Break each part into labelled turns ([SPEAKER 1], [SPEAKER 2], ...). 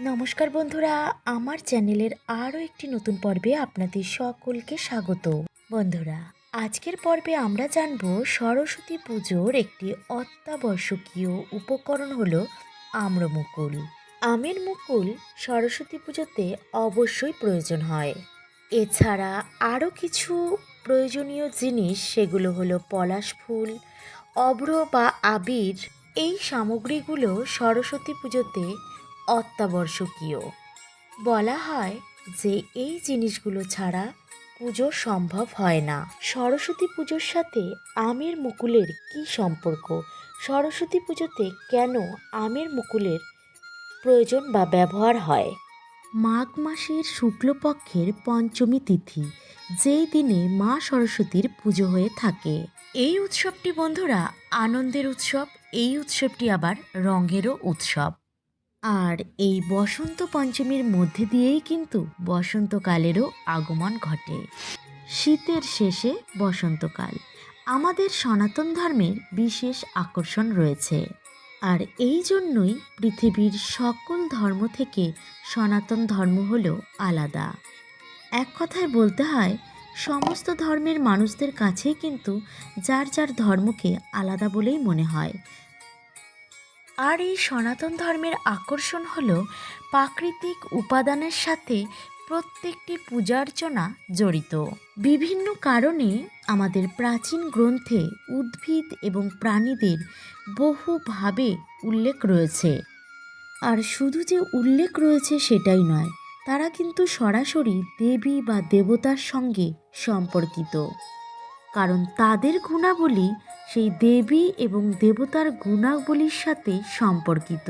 [SPEAKER 1] নমস্কার বন্ধুরা, আমার চ্যানেলের আরও একটি নতুন পর্বে আপনাদের সকলকে স্বাগত। বন্ধুরা, আজকের পর্বে আমরা জানব সরস্বতী পুজোর একটি অত্যাবশ্যকীয় উপকরণ হলো আম্রমুকুল। আমের মুকুল সরস্বতী পুজোতে অবশ্যই প্রয়োজন হয়। এছাড়া আরও কিছু প্রয়োজনীয় জিনিস, সেগুলো হলো পলাশ ফুল অভ্র বা আবির, এই সামগ্রীগুলো সরস্বতী পুজোতে অত্যাবশ্যকীয়। বলা হয় যে এই জিনিসগুলো ছাড়া পুজো সম্ভব হয় না। সরস্বতী পুজোর সাথে আমের মুকুলের কি সম্পর্ক? সরস্বতী পুজোতে কেন আমের মুকুলের প্রয়োজন বা ব্যবহার হয়? মাঘ মাসের শুক্লপক্ষের পঞ্চমী তিথি, যেই দিনে মা সরস্বতীর পুজো হয়ে থাকে। এই উৎসবটি বন্ধুরা, আনন্দের উৎসব, এই উৎসবটি আবার রঙেরও উৎসব। আর এই বসন্ত পঞ্চমীর মধ্যে দিয়েই কিন্তু বসন্তকালেরও আগমন ঘটে। শীতের শেষে বসন্তকাল। আমাদের সনাতন ধর্মের বিশেষ আকর্ষণ রয়েছে। আর এই জন্যই পৃথিবীর সকল ধর্ম থেকে সনাতন ধর্ম হল আলাদা। এক কথায় বলতে হয়, সমস্ত ধর্মের মানুষদের কাছেই কিন্তু যার যার ধর্মকে আলাদা বলেই মনে হয়। আর এই সনাতন ধর্মের আকর্ষণ হল প্রাকৃতিক উপাদানের সাথে প্রত্যেকটি পূজার্চনা জড়িত। বিভিন্ন কারণে আমাদের প্রাচীন গ্রন্থে উদ্ভিদ এবং প্রাণীদের বহুভাবে উল্লেখ রয়েছে। আর শুধু যে উল্লেখ রয়েছে সেটাই নয়, তারা কিন্তু সরাসরি দেবী বা দেবতার সঙ্গে সম্পর্কিত। কারণ তাদের গুণাবলী সেই দেবী এবং দেবতার গুণাবলীর সাথে সম্পর্কিত।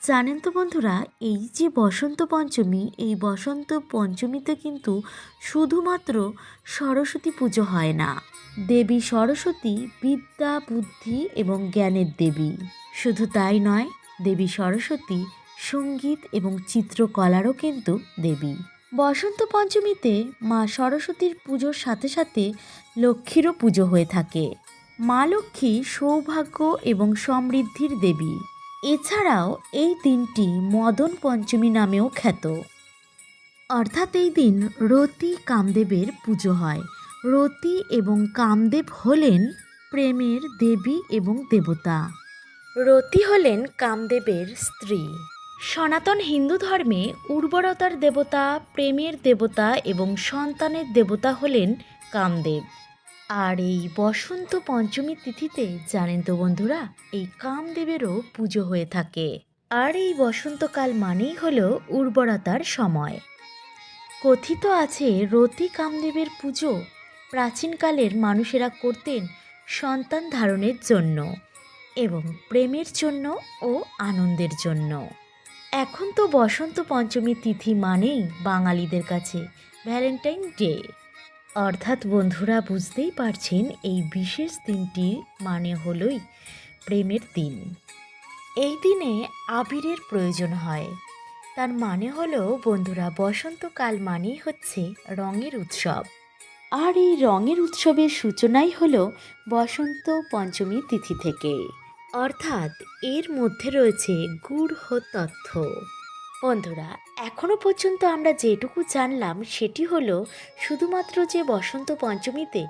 [SPEAKER 1] জানেন তো বন্ধুরা, এই যে বসন্ত পঞ্চমী, এই বসন্ত পঞ্চমীতে কিন্তু শুধুমাত্র সরস্বতী পুজো হয় না। দেবী সরস্বতী বিদ্যা, বুদ্ধি এবং জ্ঞানের দেবী। শুধু তাই নয়, দেবী সরস্বতী সংগীত এবং চিত্রকলারও কিন্তু দেবী। বসন্ত পঞ্চমীতে মা সরস্বতীর পুজোর সাথে সাথে লক্ষ্মীরও পুজো হয়ে থাকে। মা লক্ষ্মী সৌভাগ্য এবং সমৃদ্ধির দেবী। এছাড়াও এই দিনটি মদন পঞ্চমী নামেও খ্যাত। অর্থাৎ এই দিন রতি কামদেবের পুজো হয়। রতি এবং কামদেব হলেন প্রেমের দেবী এবং দেবতা। রতি হলেন কামদেবের স্ত্রী। সনাতন হিন্দু ধর্মে উর্বরতার দেবতা, প্রেমের দেবতা এবং সন্তানের দেবতা হলেন কামদেব। আর এই বসন্ত পঞ্চমী তিথিতে, জানেন তো বন্ধুরা, এই কামদেবেরও পুজো হয়ে থাকে। আর এই বসন্তকাল মানেই হল উর্বরতার সময়। কথিত আছে, রতি কামদেবের পুজো প্রাচীনকালের মানুষেরা করতেন সন্তান ধারণের জন্য এবং প্রেমের জন্য ও আনন্দের জন্য। এখন তো বসন্ত পঞ্চমী তিথি মানেই বাঙালিদের কাছে ভ্যালেন্টাইন ডে। অর্থাৎ বন্ধুরা বুঝতেই পারছেন এই বিশেষ দিনটি মানে হলোই প্রেমের দিন। এই দিনে আবিরের প্রয়োজন হয়। তার মানে হলো, বন্ধুরা, বসন্তকাল মানেই হচ্ছে রঙের উৎসব। আর এই রঙের উৎসবের সূচনাই হলো বসন্ত পঞ্চমী তিথি থেকে। অর্থাৎ এর মধ্যে রয়েছে গূঢ় তথ্য। বন্ধুরা এখনও পর্যন্ত আমরা যেটুকু জানলাম সেটি হলো, শুধুমাত্র যে বসন্ত পঞ্চমীতে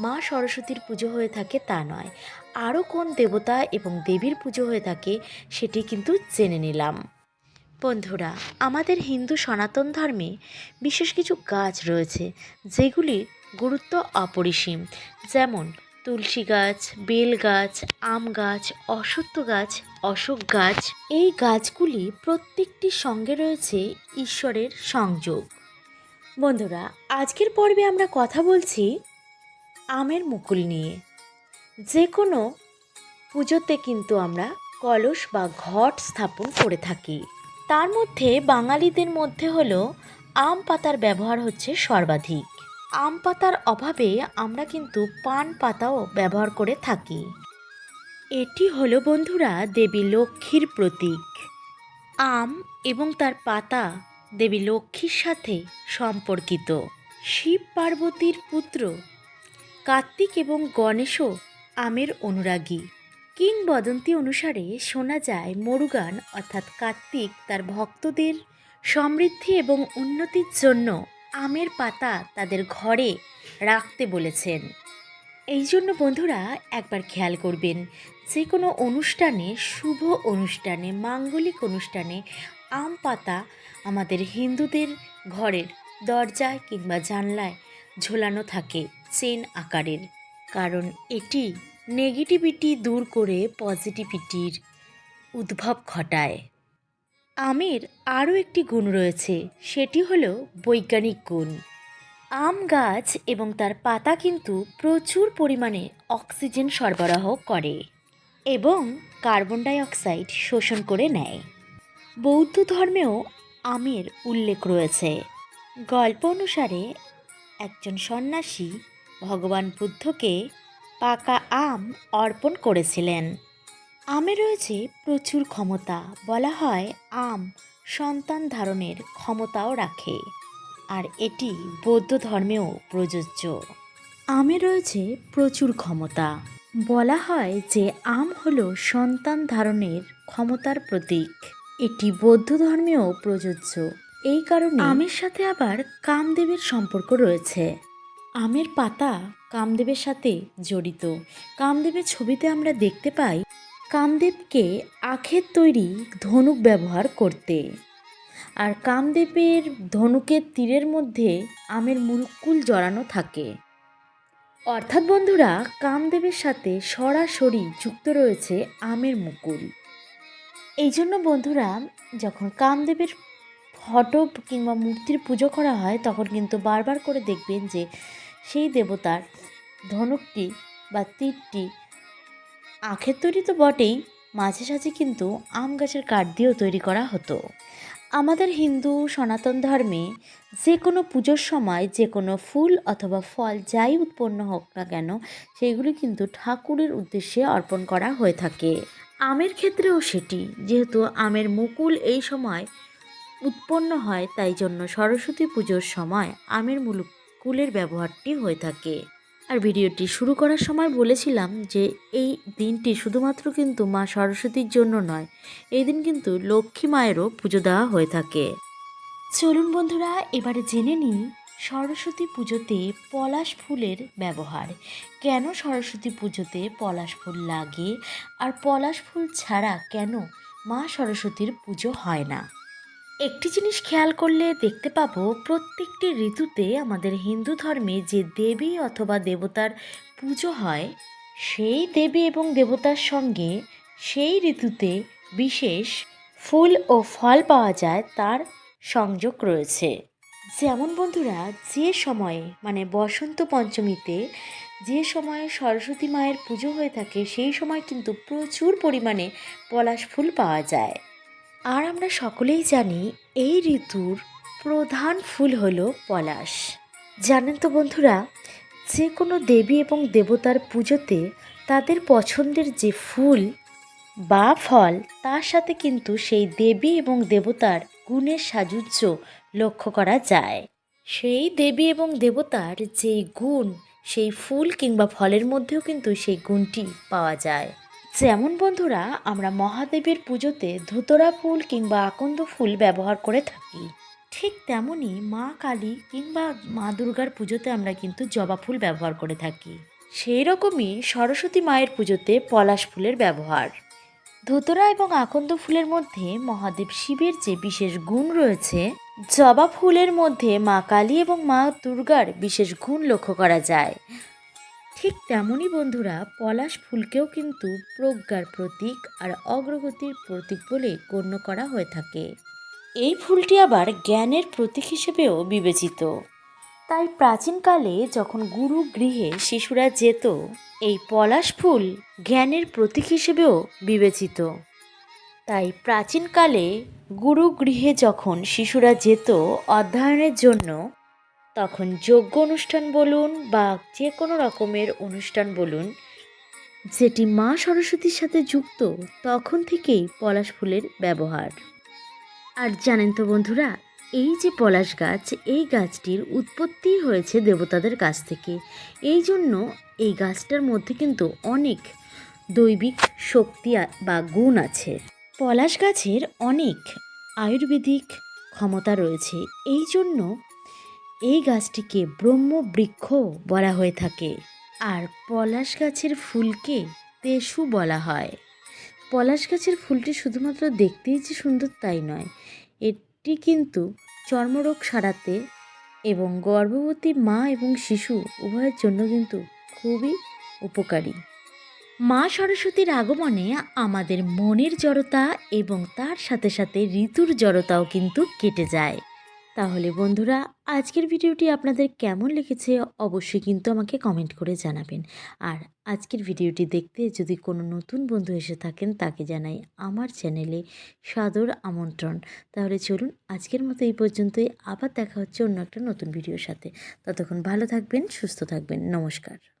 [SPEAKER 1] মা সরস্বতীর পুজো হয়ে থাকে তা নয়, আরও কোন দেবতা এবং দেবীর পুজো হয়ে থাকে সেটি কিন্তু জেনে নিলাম। বন্ধুরা, আমাদের হিন্দু সনাতন ধর্মে বিশেষ কিছু গাছ রয়েছে যেগুলি গুরুত্ব অপরিসীম, যেমন তুলসী গাছ, বেল গাছ, আম গাছ, অশ্বত্থ গাছ, অশোক গাছ, এই গাছগুলি প্রত্যেকটির সঙ্গে রয়েছে ঈশ্বরের সংযোগ। বন্ধুরা, আজকের পর্বে আমরা কথা বলছি আমের মুকুল নিয়ে। যে কোনো পুজোতে কিন্তু আমরা কলস বা ঘট স্থাপন করে থাকি। তার মধ্যে বাঙালিদের মধ্যে হলো আম পাতার ব্যবহার হচ্ছে সর্বাধিক। আম পাতার অভাবে আমরা কিন্তু পান পাতাও ব্যবহার করে থাকি। এটি হলো বন্ধুরা দেবী লক্ষ্মীর প্রতীক। আম এবং তার পাতা দেবী লক্ষ্মীর সাথে সম্পর্কিত। শিব পার্বতীর পুত্র কার্তিক এবং গণেশও আমের অনুরাগী। কিংবদন্তি অনুসারে শোনা যায় মরুগান অর্থাৎ কার্তিক তার ভক্তদের সমৃদ্ধি এবং উন্নতির জন্য আমের পাতা তাদের ঘরে রাখতে বলেছেন। এই জন্য বন্ধুরা একবার খেয়াল করবেন যে কোনো অনুষ্ঠানে, শুভ অনুষ্ঠানে, মাঙ্গলিক অনুষ্ঠানে আম পাতা আমাদের হিন্দুদের ঘরের দরজায় কিংবা জানলায় ঝোলানো থাকে চেন আকারের। কারণ এটি নেগেটিভিটি দূর করে পজিটিভিটির উদ্ভব ঘটায়। আমের আরও একটি গুণ রয়েছে, সেটি হলো বৈজ্ঞানিক গুণ। আম গাছ এবং তার পাতা কিন্তু প্রচুর পরিমাণে অক্সিজেন সরবরাহ করে এবং কার্বন ডাই অক্সাইড শোষণ করে নেয়। বৌদ্ধ ধর্মেও আমের উল্লেখ রয়েছে। গল্প অনুসারে একজন সন্ন্যাসী ভগবান বুদ্ধকে পাকা আম অর্পণ করেছিলেন। আমে রয়েছে প্রচুর ক্ষমতা, বলা হয় আম, সন্তান ধারণের ক্ষমতাও রাখে। আর এটি বৌদ্ধ ধর্মেও প্রযোজ্য। আমে রয়েছে প্রচুর ক্ষমতা, বলা হয় যে আম হল সন্তান ধারণের ক্ষমতার প্রতীক। এটি বৌদ্ধ ধর্মেও প্রযোজ্য। এই কারণে আমের সাথে আবার কামদেবের সম্পর্ক রয়েছে। আমের পাতা কামদেবের সাথে জড়িত। কামদেবের ছবিতে আমরা দেখতে পাই কামদেবকে আখের তৈরি ধনুক ব্যবহার করতে। আর কামদেবের ধনুকের তীরের মধ্যে আমের মুকুল জড়ানো থাকে। অর্থাৎ বন্ধুরা, কামদেবের সাথে সরাসরি যুক্ত রয়েছে আমের মুকুল। এই জন্য বন্ধুরা, যখন কামদেবের ফটো কিংবা মূর্তির পুজো করা হয়, তখন কিন্তু বারবার করে দেখবেন যে সেই দেবতার ধনুকটি বা তীরটি আখের তৈরি তো বটেই, মাঝে সাঝে কিন্তু আম গাছের কাঠ দিয়েও তৈরি করা হতো। আমাদের হিন্দু, সনাতন ধর্মে যে কোনো পুজোর সময় যে কোনো ফুল অথবা ফল যাই উৎপন্ন হোক না কেন সেগুলি কিন্তু ঠাকুরের উদ্দেশ্যে অর্পণ করা হয়ে থাকে। আমের ক্ষেত্রেও সেটি, যেহেতু আমের মুকুল এই সময় উৎপন্ন হয়, তাই জন্য সরস্বতী পুজোর সময় আমের মুকুলের ব্যবহারটি হয়ে থাকে। আর ভিডিওটি শুরু করার সময় বলেছিলাম যে এই দিনটি শুধুমাত্র কিন্তু মা সরস্বতীর জন্য নয়, এই দিন কিন্তু লক্ষ্মী মায়েরও পুজো দেওয়া হয়ে থাকে। চলুন বন্ধুরা, এবারে জেনে নিই সরস্বতী পুজোতে পলাশ ফুলের ব্যবহার। কেন সরস্বতী পুজোতে পলাশ ফুল লাগে? আর পলাশ ফুল ছাড়া কেন মা সরস্বতীর পুজো হয় না? একটি জিনিস খেয়াল করলে দেখতে পাবো, প্রত্যেকটি ঋতুতে আমাদের হিন্দু ধর্মে যে দেবী অথবা দেবতার পুজো হয়, সেই দেবী এবং দেবতার সঙ্গে সেই ঋতুতে বিশেষ ফুল ও ফল পাওয়া যায়, তার সংযোগ রয়েছে। যেমন বন্ধুরা, যে সময়ে মানে বসন্ত পঞ্চমীতে যে সময়ে সরস্বতী মায়ের পুজো হয়ে থাকে, সেই সময় কিন্তু প্রচুর পরিমাণে পলাশ ফুল পাওয়া যায়। আর আমরা সকলেই জানি এই ঋতুর প্রধান ফুল হলো পলাশ। জানেন তো বন্ধুরা, যে কোনো দেবী এবং দেবতার পুজোতে তাদের পছন্দের যে ফুল বা ফল, তার সাথে কিন্তু সেই দেবী এবং দেবতার গুণের সাজুজ্য লক্ষ্য করা যায়। সেই দেবী এবং দেবতার যেই গুণ, সেই ফুল কিংবা ফলের মধ্যেও কিন্তু সেই গুণটি পাওয়া যায়। যেমন বন্ধুরা আমরা মহাদেবের পুজোতে ধুতরা ফুল কিংবা আকন্দ ফুল ব্যবহার করে থাকি। ঠিক তেমনই মা কালী কিংবা মা দুর্গার পুজোতে আমরা কিন্তু জবা ফুল ব্যবহার করে থাকি। সেই রকমই সরস্বতী মায়ের পুজোতে পলাশ ফুলের ব্যবহার। ধুতরা এবং আকন্দ ফুলের মধ্যে মহাদেব শিবের যে বিশেষ গুণ রয়েছে, জবা ফুলের মধ্যে মা কালী এবং মা দুর্গার বিশেষ গুণ লক্ষ্য করা যায়। ঠিক তেমনই বন্ধুরা, পলাশ ফুলকেও কিন্তু প্রজ্ঞার প্রতীক আর অগ্রগতির প্রতীক বলে গণ্য করা হয়ে থাকে। এই ফুলটি আবার জ্ঞানের প্রতীক হিসেবেও বিবেচিত। তাই প্রাচীনকালে যখন গুরু গৃহে শিশুরা যেত, এই পলাশ ফুল জ্ঞানের প্রতীক হিসেবেও বিবেচিত। তাই প্রাচীনকালে গুরু গৃহে যখন শিশুরা যেত অধ্যয়নের জন্য তখন যোগ্য অনুষ্ঠান বলুন বা যে কোনো রকমের অনুষ্ঠান বলুন, যেটি মা সরস্বতীর সাথে যুক্ত, তখন থেকেই পলাশ ফুলের ব্যবহার। আর জানেন তো বন্ধুরা, এই যে পলাশ গাছ, এই গাছটির উৎপত্তি হয়েছে দেবতাদের কাছ থেকে। এই জন্য এই গাছটার মধ্যে কিন্তু অনেক দৈবিক শক্তি বা গুণ আছে। পলাশ গাছের অনেক আয়ুর্বেদিক ক্ষমতা রয়েছে। এই জন্য এই গাছটিকে ব্রহ্মবৃক্ষ বলা হয়ে থাকে। আর পলাশ গাছের ফুলকে তেসু বলা হয়। পলাশ গাছের ফুলটি শুধুমাত্র দেখতেই যে সুন্দর তাই নয়, এটি কিন্তু চর্মরোগ সারাতে এবং গর্ভবতী মা এবং শিশু উভয়ের জন্য কিন্তু খুবই উপকারী। মা সরস্বতীর আগমনে আমাদের মনের জড়তা এবং তার সাথে সাথে ঋতুর জড়তাও কিন্তু কেটে যায়। তাহলে বন্ধুরা, আজকের ভিডিওটি আপনাদের কেমন লেগেছে অবশ্যই কিন্তু আমাকে কমেন্ট করে জানাবেন। আর আজকের ভিডিওটি দেখতে যদি কোনো নতুন বন্ধু এসে থাকেন, তাকে জানাই আমার চ্যানেলে সাদর আমন্ত্রণ। তাহলে চলুন আজকের মতো এই পর্যন্তই। আবার দেখা হচ্ছে অন্য একটা নতুন ভিডিওর সাথে। ততক্ষণ ভালো থাকবেন, সুস্থ থাকবেন। নমস্কার।